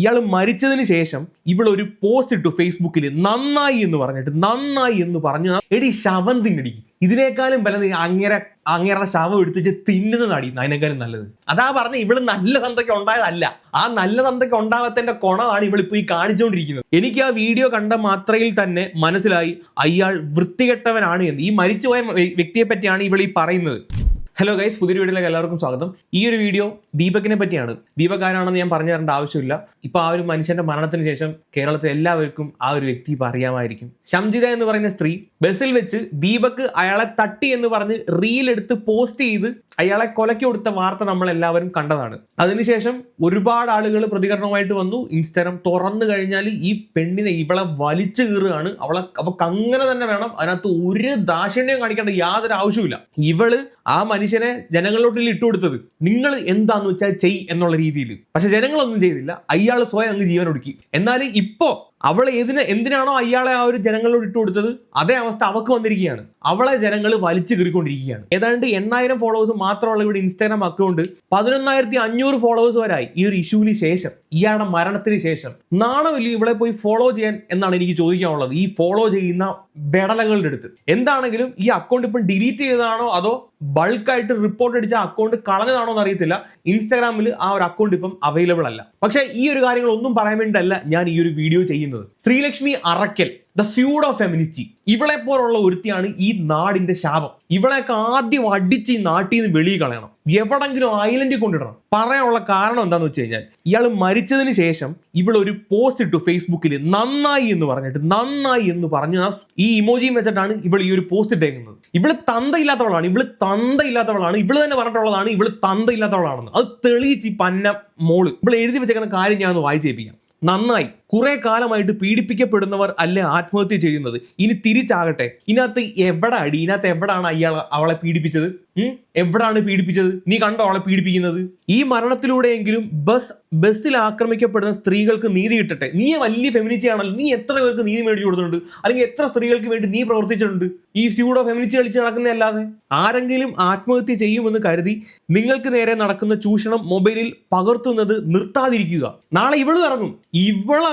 ഇയാൾ മരിച്ചതിന് ശേഷം ഇവളൊരു പോസ്റ്റ് ഇട്ടു ഫേസ്ബുക്കിൽ നന്നായി എന്ന് പറഞ്ഞിട്ട് നന്നായി എന്ന് പറഞ്ഞു. എടി ശവം തിന്നടി. ഇതിനേക്കാളും ബലം അങ്ങനെ അങ്ങേരുടെ ശവം എടുത്തിട്ട് തിന്നുന്നതാടി അതിനേക്കാളും നല്ലത്. അതാ പറഞ്ഞ ഇവൾ നല്ല തന്തയ്ക്ക് ഉണ്ടായതല്ല. ആ നല്ല തന്തയ്ക്ക് ഉണ്ടാവാത്തതിന്റെ കൊണമാണ് ഇവളിപ്പോ ഈ കാണിച്ചുകൊണ്ടിരിക്കുന്നത് എനിക്ക് ആ വീഡിയോ കണ്ട മാത്രയിൽ തന്നെ മനസ്സിലായി അയാൾ വൃത്തികെട്ടവനാണ് എന്ന്. ഈ മരിച്ചുപോയ വ്യക്തിയെ പറ്റിയാണ് ഇവൾ ഈ പറയുന്നത്. ഹലോ ഗൈസ് പുതിയൊരു വീഡിയോയിലേക്ക് എല്ലാവർക്കും സ്വാഗതം. ഈ ഒരു വീഡിയോ ദീപകിനെ പറ്റിയാണ്. ദീപക് ആരാണെന്ന് ഞാൻ പറഞ്ഞു തരേണ്ട ആവശ്യമില്ല. ഇപ്പോൾ ആ ഒരു മനുഷ്യന്റെ മരണത്തിന് ശേഷം കേരളത്തിൽ എല്ലാവർക്കും ആ ഒരു വ്യക്തി ഇപ്പൊ അറിയാമായിരിക്കും. ശംജിത എന്ന് പറയുന്ന സ്ത്രീ ബസ്സിൽ വെച്ച് ദീപക് അയാളെ തട്ടി എന്ന് പറഞ്ഞ് റീൽ എടുത്ത് പോസ്റ്റ് ചെയ്ത് അയാളെ കൊലക്കി കൊടുത്ത വാർത്ത നമ്മൾ എല്ലാവരും കണ്ടതാണ്. അതിനുശേഷം ഒരുപാട് ആളുകൾ പ്രതികരണമായിട്ട് വന്നു. ഇൻസ്റ്റാഗ്രാം തുറന്നു കഴിഞ്ഞാൽ ഈ പെണ്ണിനെ ഇവളെ വലിച്ചു കീറുകയാണ്. അവളെ അവൾക്ക് അങ്ങനെ തന്നെ വേണം. അതിനകത്ത് ഒരു ദാക്ഷിണ്യം കാണിക്കേണ്ട യാതൊരു ആവശ്യമില്ല ഇവൾ ആ മനുഷ്യനെ ജനങ്ങളിലോട്ടിൽ ഇട്ടുകൊടുത്തത് നിങ്ങൾ എന്താന്ന് വെച്ചാൽ ചെയ് എന്നുള്ള രീതിയിൽ പക്ഷെ ജനങ്ങളൊന്നും ചെയ്തില്ല. അയാൾ സ്വയം അങ്ങ് ജീവൻ ഒടുക്കി എന്നാൽ ഇപ്പോ അവൾ ഏതിന് എന്തിനാണോ അയാളെ ആ ഒരു ജനങ്ങളോട് ഇട്ട് കൊടുത്തത്? അതേ അവസ്ഥ അവക്ക് വന്നിരിക്കുകയാണ്. അവളെ ജനങ്ങൾ വലിച്ചു കീറിക്കൊണ്ടിരിക്കുകയാണ്. ഏതാണ്ട് എണ്ണായിരം ഫോളോവേഴ്സ് മാത്രമുള്ള ഇവിടെ ഇൻസ്റ്റാഗ്രാം അക്കൗണ്ട് പതിനൊന്നായിരത്തി അഞ്ഞൂറ് ഫോളോവേഴ്സ് വരായി ഈ ഒരു ഇഷ്യൂവിന് ശേഷം. ഇയാളുടെ മരണത്തിന് ശേഷം നാണമില്ല ഇവളെ പോയി ഫോളോ ചെയ്യാൻ എന്നാണ് എനിക്ക് ചോദിക്കാനുള്ളത്. ഈ ഫോളോ ചെയ്യുന്ന വിടലങ്ങളുടെ അടുത്ത്. എന്താണെങ്കിലും ഈ അക്കൗണ്ട് ഇപ്പം ഡിലീറ്റ് ചെയ്തതാണോ അതോ ബൾക്കായിട്ട് റിപ്പോർട്ട് അടിച്ച അക്കൗണ്ട് കളഞ്ഞതാണോ എന്ന് അറിയത്തില്ല ഇൻസ്റ്റാഗ്രാമിൽ ആ ഒരു അക്കൗണ്ട് ഇപ്പം അവൈലബിൾ അല്ല. പക്ഷേ ഈ ഒരു കാര്യങ്ങൾ ഒന്നും പറയാൻ വേണ്ടിയിട്ടല്ല ഞാൻ ഈ ഒരു വീഡിയോ ചെയ്യുന്നത്. ശ്രീലക്ഷ്മി അറക്കൽ ദ സ്യൂഡ് ഫെമിനിസ്റ്റി ഇവളെ പോലുള്ള ഒരുത്തിയാണ് ഈ നാടിന്റെ ശാപം. ഇവളെയൊക്കെ ആദ്യം അടിച്ച് ഈ നാട്ടിൽ നിന്ന് വെളിയിൽ കളയണം. എവിടെങ്കിലും ഐലൻഡിൽ കൊണ്ടിടണം. പറയാനുള്ള കാരണം എന്താണെന്ന് വെച്ച് കഴിഞ്ഞാൽ ഇയാൾ മരിച്ചതിന് ശേഷം ഇവൾ ഒരു പോസ്റ്റ് ഇട്ടു ഫേസ്ബുക്കിൽ നന്നായി എന്ന് പറഞ്ഞിട്ട് നന്നായി എന്ന് പറഞ്ഞ് ഈ ഇമോജിയും വെച്ചിട്ടാണ് ഇവൾ ഈ ഒരു പോസ്റ്റ് ഇട്ടേക്കുന്നത്. ഇവൾ തന്തയില്ലാത്തവളാണ്. ഇവൾ തന്തയില്ലാത്തവളാണ്. ഇവൾ തന്നെ പറഞ്ഞിട്ടുള്ളതാണ് ഇവൾ തന്തയില്ലാത്തവളാണെന്ന്. അത് തെളിയിച്ച് പന്ന മോൾ. ഇവൾ എഴുതി വെച്ചേക്കുന്ന കാര്യം ഞാൻ ഒന്ന് വായിച്ചേപ്പിക്കാം നന്നായി. കുറെ കാലമായിട്ട് പീഡിപ്പിക്കപ്പെടുന്നവർ അല്ലേ ആത്മഹത്യ ചെയ്യുന്നത്? ഇനി തിരിച്ചാകട്ടെ. ഇതിനകത്ത് എവിടെ അടി? ഇതിനകത്ത് എവിടാണ് അയാൾ അവളെ പീഡിപ്പിച്ചത്? എവിടാണ് പീഡിപ്പിച്ചത്? നീ കണ്ടോ അവളെ പീഡിപ്പിക്കുന്നത്? ഈ മരണത്തിലൂടെയെങ്കിലും ബസ് ബസ്സിൽ ആക്രമിക്കപ്പെടുന്ന സ്ത്രീകൾക്ക് നീതി കിട്ടട്ടെ. നീ വലിയ ഫെമിനിറ്റി ആണല്ലോ. നീ എത്ര പേർക്ക് നീതി മേടിച്ചു കൊടുത്തിട്ടുണ്ട്? അല്ലെങ്കിൽ എത്ര സ്ത്രീകൾക്ക് വേണ്ടി നീ പ്രവർത്തിച്ചിട്ടുണ്ട്? ഈ സ്യൂഡോ ഫെമിനിറ്റി കളിച്ച് നടക്കുന്നതല്ലാതെ ആരെങ്കിലും ആത്മഹത്യ ചെയ്യുമെന്ന് കരുതി നിങ്ങൾക്ക് നേരെ നടക്കുന്ന ചൂഷണം മൊബൈലിൽ പകർത്തുന്നത് നിർത്താതിരിക്കുക. നാളെ ഇവൾ ഇറങ്ങും.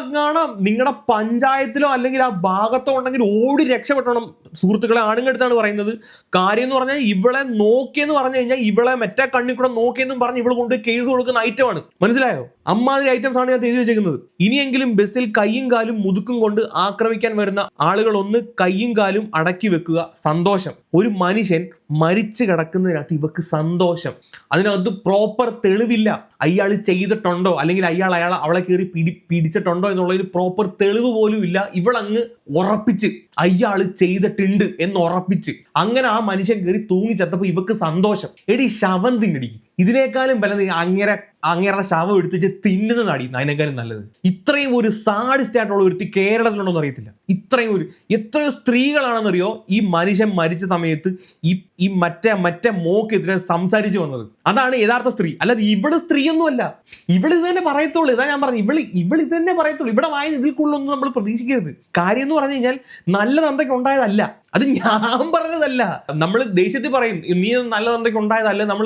ഇവളെങ്ങാണം നിങ്ങളുടെ പഞ്ചായത്തിലോ അല്ലെങ്കിൽ ആ ഭാഗത്തോ ഉണ്ടെങ്കിൽ ഓടി രക്ഷപ്പെട്ടണം സുഹൃത്തുക്കളെ ആണുങ്ങടുത്താണ് പറയുന്നത്. കാര്യം എന്ന് പറഞ്ഞാൽ ഇവളെ നോക്കിയെന്ന് പറഞ്ഞു കഴിഞ്ഞാൽ ഇവളെ മറ്റേ കണ്ണിൽ കൂടെ നോക്കിയെന്നും പറഞ്ഞ് ഇവൾ കൊണ്ട് കേസ് കൊടുക്കുന്ന ഐറ്റമാണ് മനസ്സിലായോ? അമ്മാതിരി ഐറ്റംസ് ആണ് ഞാൻ എഴുതി വെച്ചേക്കുന്നത്. ഇനിയെങ്കിലും ബസ്സിൽ കൈയും കാലും മുതുക്കും കൊണ്ട് ആക്രമിക്കാൻ വരുന്ന ആളുകൾ ഒന്ന് കൈയും കാലും അടക്കി വെക്കുക. സന്തോഷം. ഒരു മനുഷ്യൻ മരിച്ചു കിടക്കുന്നതിനകത്ത് ഇവക്ക് സന്തോഷം. അതിനകത്ത് പ്രോപ്പർ തെളിവില്ല. അയാൾ ചെയ്തിട്ടുണ്ടോ? അല്ലെങ്കിൽ അയാൾ അയാൾ അവളെ കയറി പിടി പിടിച്ചിട്ടുണ്ടോ എന്നുള്ളൊരു പ്രോപ്പർ തെളിവ് പോലും ഇല്ല. ഇവളങ്ങ് ഉറപ്പിച്ച് അയാൾ ചെയ്തിട്ടുണ്ട് എന്ന് ഉറപ്പിച്ച് അങ്ങനെ ആ മനുഷ്യൻ കയറി തൂങ്ങിച്ചത്തപ്പോ ഇവക്ക് സന്തോഷം. എടി ശവം തിന്നടി. ഇതിനേക്കാളും ബലം അങ്ങനെ അങ്ങേരെ അങ്ങേരുടെ ശവം എടുത്തിട്ട് തിന്നുന്നതാടി അതിനേക്കാളും നല്ലത്. ഇത്രയും ഒരു സാഡിസ്റ്റ് ആയിട്ടുള്ള ഒരുത്തി കേരളത്തിലുണ്ടോന്ന് അറിയത്തില്ല. ഇത്രയും ഒരു എത്രയോ സ്ത്രീകളാണെന്നറിയോ ഈ മനുഷ്യൻ മരിച്ച സമയത്ത് ഈ ഈ മറ്റേ മറ്റേ മോക്കെതിരെ സംസാരിച്ചു വന്നത്. അതാണ് യഥാർത്ഥ സ്ത്രീ. അല്ലാതെ ഇവൾ സ്ത്രീയൊന്നുമല്ല. ഇത് തന്നെ പറയത്തുള്ളൂ. ഇതാ ഞാൻ പറഞ്ഞു ഇവൾ ഇവൾ ഇത് തന്നെ പറയത്തുള്ളൂ. ഇവിടെ വായന ഇതിൽ കൂടുതലൊന്നും നമ്മൾ പ്രതീക്ഷിക്കരുത്. കാര്യം എന്ന് പറഞ്ഞു കഴിഞ്ഞാൽ നല്ല തന്തയ്ക്ക് ഉണ്ടായതല്ല. അത് ഞാൻ പറഞ്ഞതല്ല. നമ്മൾ ദേഷ്യത്തിൽ പറയും നീ നല്ല തന്തയ്ക്ക് ഉണ്ടായതല്ല? നമ്മൾ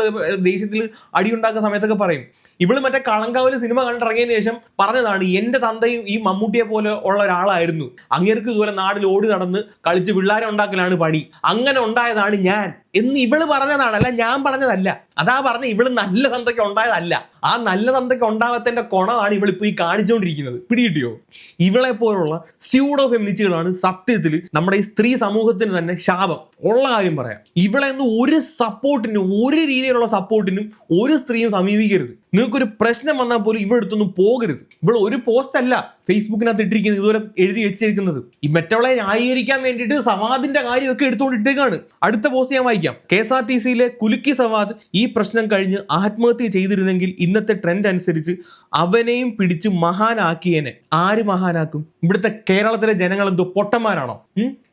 ദേഷ്യത്തിൽ അടി ഉണ്ടാക്കുന്ന സമയത്തൊക്കെ പറയും. ഇവൾ മറ്റേ കളങ്കാവിൽ സിനിമ കണ്ടിറങ്ങിയതിനു ശേഷം പറഞ്ഞതാണ് എന്റെ തന്തയും ഈ മമ്മൂട്ടിയെ പോലെ ഉള്ള ഒരാളായിരുന്നു. അങ്ങേർക്ക് ഇതുപോലെ നാടിൽ ഓടി നടന്ന് കളിച്ച് പിള്ളേരെ ഉണ്ടാക്കലാണ് പണി. അങ്ങനെ ഉണ്ടായതാണ് ഞാൻ. എന്ന് ഇവൾ പറഞ്ഞതാണ് അല്ല ഞാൻ പറഞ്ഞതല്ല. അതാ പറഞ്ഞ ഇവൾ നല്ല തന്തയ്ക്ക് ഉണ്ടായതല്ല. ആ നല്ല തന്തയ്ക്ക് ഉണ്ടാവാത്തതിന്റെ കൊണമാണ് ഇവളിപ്പോ ഈ കാണിച്ചുകൊണ്ടിരിക്കുന്നത് പിടികിട്ടിയോ? ഇവളെ പോലുള്ള സ്യൂഡോ ഫെമിനിസ്റ്റുകളാണ് സത്യത്തിൽ നമ്മുടെ ഈ സ്ത്രീ സമൂഹത്തിന് തന്നെ ശാപം. ഉള്ള കാര്യം പറയാം. ഇവളെ ഒരു സപ്പോർട്ടിനും ഒരു രീതിയിലുള്ള സപ്പോർട്ടിനും ഒരു സ്ത്രീയും സമീപിക്കരുത്. നിങ്ങൾക്കൊരു പ്രശ്നം വന്നാൽ പോലും ഇവിടെ അടുത്തൊന്നും പോകരുത്. ഇവിടെ ഒരു പോസ്റ്റ് അല്ല ഫേസ്ബുക്കിനകത്ത് ഇട്ടിരിക്കുന്നത് ഇതുവരെ എഴുതി വെച്ചിരിക്കുന്നത്. ഈ മറ്റവളെ ന്യായീകരിക്കാൻ വേണ്ടിയിട്ട് സവാദിന്റെ കാര്യമൊക്കെ എടുത്തുകൊണ്ട് ഇട്ടേക്കാണ് അടുത്ത പോസ്റ്റ് ഞാൻ വായിക്കാം. കെ എസ് ആർ ടി സിയിലെ കുലുക്കി സവാദ് ഈ പ്രശ്നം കഴിഞ്ഞ് ആത്മഹത്യ ചെയ്തിരുന്നെങ്കിൽ ഇന്നത്തെ ട്രെൻഡ് അനുസരിച്ച് അവനെയും പിടിച്ച് മഹാനാക്കിയനെ. ആര് മഹാനാക്കും? ഇവിടുത്തെ കേരളത്തിലെ ജനങ്ങൾ എന്തോ പൊട്ടന്മാരാണോ?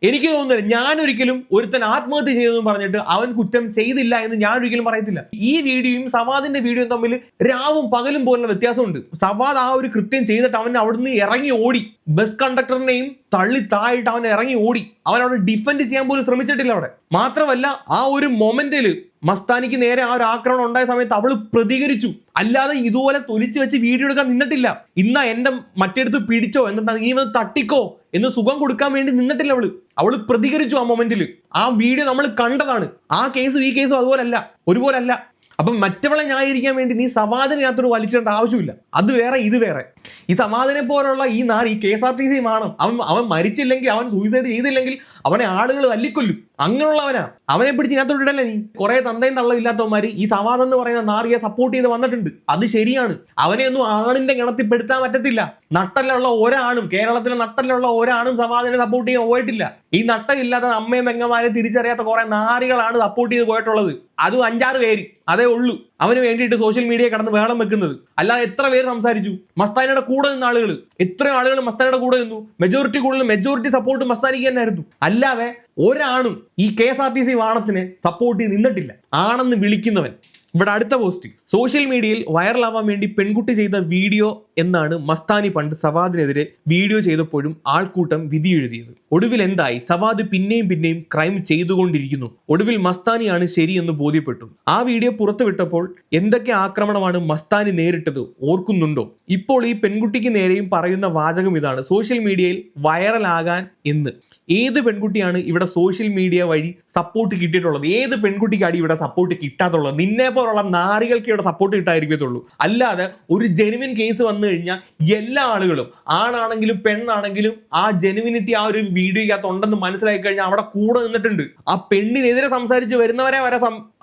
എനിക്ക് തോന്നുന്നില്ല. ഞാൻ ഒരിക്കലും ഒരുത്തൻ ആത്മഹത്യ ചെയ്തെന്ന് പറഞ്ഞിട്ട് അവൻ കുറ്റം ചെയ്തില്ല എന്ന് ഞാൻ ഒരിക്കലും പറയത്തില്ല. ഈ വീഡിയോയും സവാദിന്റെ വീഡിയോയും തമ്മിൽ രാവും പകലും പോലുള്ള വ്യത്യാസമുണ്ട്. സവാദ് ആ ഒരു കൃത്യം ചെയ്തിട്ട് അവൻ അവിടുന്ന് ഇറങ്ങി ഓടി. ബസ് കണ്ടക്ടറിനെയും തള്ളി താഴിട്ട് അവൻ ഇറങ്ങി ഓടി. അവൻ അവിടെ ഡിഫെൻഡ് ചെയ്യാൻ പോലും ശ്രമിച്ചിട്ടില്ല അവിടെ. മാത്രമല്ല ആ ഒരു മൊമെന്റിൽ മസ്താനിക്ക് നേരെ ആ ഒരു ആക്രമണം ഉണ്ടായ സമയത്ത് അവൾ പ്രതികരിച്ചു. അല്ലാതെ ഇതുപോലെ തൊലിച്ചു വെച്ച് വീഡിയോ എടുക്കാൻ നിന്നിട്ടില്ല. ഇന്ന എന്റെ മറ്റെടുത്ത് പിടിച്ചോ എന്നിട്ട് നീ വന്ന് തട്ടിക്കോ എന്ന് സുഖം കൊടുക്കാൻ വേണ്ടി നിന്നിട്ടില്ല അവൾ. അവൾ പ്രതികരിച്ചു ആ മൊമെന്റിൽ ആ വീഡിയോ നമ്മൾ കണ്ടതാണ്. ആ കേസും ഈ കേസും അതുപോലല്ല. ഒരുപോലല്ല. അപ്പം മറ്റവളെ ന്യായീകരിക്കാൻ വേണ്ടി നീ സവാദിനകത്തൊരു വലിച്ചേണ്ട ആവശ്യമില്ല. അത് വേറെ ഇത് വേറെ. ഈ സമാധാനം പോലുള്ള ഈ നാട് ഈ K S R T C അവൻ അവൻ മരിച്ചില്ലെങ്കിൽ അവൻ സൂയിസൈഡ് ചെയ്തില്ലെങ്കിൽ അവനെ ആളുകൾ തല്ലിക്കൊല്ലും. അങ്ങനെയുള്ളവനാ. അവനെ പിടിച്ച് ഇതിനകത്തോട്ട് ഇടല്ലേ നീ? കുറെ തന്തയും തള്ളം ഈ സവാദ് എന്ന് പറയുന്ന നാറിയെ സപ്പോർട്ട് ചെയ്ത് വന്നിട്ടുണ്ട്. അത് ശരിയാണ്. അവനെ ഒന്നും ആണിന്റെ ഗണത്തിൽ പെടുത്താൻ പറ്റത്തില്ല. നട്ടലുള്ള ഒരാണും കേരളത്തിലെ നട്ടലുള്ള ഒരാണും സവാദിനെ സപ്പോർട്ട് ചെയ്യാൻ പോയിട്ടില്ല. ഈ നട്ടമില്ലാത്ത അമ്മയും പെങ്ങന്മാരെ തിരിച്ചറിയാത്ത കുറെ നാറികളാണ് സപ്പോർട്ട് ചെയ്ത് പോയിട്ടുള്ളത്. അതും അഞ്ചാറ് പേര്. അതേ ഉള്ളൂ. അവന് വേണ്ടിയിട്ട് സോഷ്യൽ മീഡിയ കടന്ന് വേളം വെക്കുന്നത്. അല്ലാതെ എത്ര പേര് സംസാരിച്ചു? മസ്താനയുടെ കൂടെ നിന്ന ആളുകൾ എത്ര ആളുകൾ മസ്താനയുടെ കൂടെ നിന്നു. മെജോറിറ്റി കൂടുതൽ മെജോറിറ്റി സപ്പോർട്ട് മസ്താനിക്ക് തന്നെയായിരുന്നു. അല്ലാതെ ഒരാണും ഈ K S R T C വാണത്തിന് support ചെയ്ത് നിന്നിട്ടില്ല. ആണെന്ന് വിളിക്കുന്നവൻ. ഇവിടെ അടുത്ത പോസ്റ്റ് സോഷ്യൽ മീഡിയയിൽ വൈറലാവാൻ വേണ്ടി പെൺകുട്ടി ചെയ്ത വീഡിയോ എന്നാണ് മസ്താനി പണ്ട് സവാദിനെതിരെ വീഡിയോ ചെയ്തപ്പോഴും ആൾക്കൂട്ടം വിധി എഴുതിയത് ഒടുവിൽ എന്തായി? സവാദ് പിന്നെയും പിന്നെയും ക്രൈം ചെയ്തുകൊണ്ടിരിക്കുന്നു. ഒടുവിൽ മസ്താനിയാണ് ശരിയെന്ന് ബോധ്യപ്പെട്ടു. ആ വീഡിയോ പുറത്തുവിട്ടപ്പോൾ എന്തൊക്കെ ആക്രമണമാണ് മസ്താനി നേരിട്ടത് ഓർക്കുന്നുണ്ടോ? ഇപ്പോൾ ഈ പെൺകുട്ടിക്ക് നേരെയും പറയുന്ന വാചകം ഇതാണ്. സോഷ്യൽ മീഡിയയിൽ വൈറലാകാൻ എന്ന്. ഏത് പെൺകുട്ടിയാണ് ഇവിടെ സോഷ്യൽ മീഡിയ വഴി സപ്പോർട്ട് കിട്ടിയിട്ടുള്ളത്? ഏത് പെൺകുട്ടിക്കാണ് ഇവിടെ സപ്പോർട്ട് കിട്ടാത്തുള്ളത്? നിന്നെ പോലുള്ള നാറികൾക്ക് ഇവിടെ സപ്പോർട്ട് കിട്ടായിരിക്കത്തുള്ളൂ അല്ലാതെ ഒരു ജെനുവിൻ കേസ് വന്നു കഴിഞ്ഞാൽ എല്ലാ ആളുകളും ആണാണെങ്കിലും പെണ്ണാണെങ്കിലും ആ ജെനുവിനിറ്റി ആ ഒരു വീഡിയോയ്ക്കകത്ത് ഉണ്ടെന്ന് മനസ്സിലാക്കി കഴിഞ്ഞാൽ അവിടെ കൂടെ നിന്നിട്ടുണ്ട്. ആ പെണ്ണിനെതിരെ സംസാരിച്ച് വരുന്നവരെ വരെ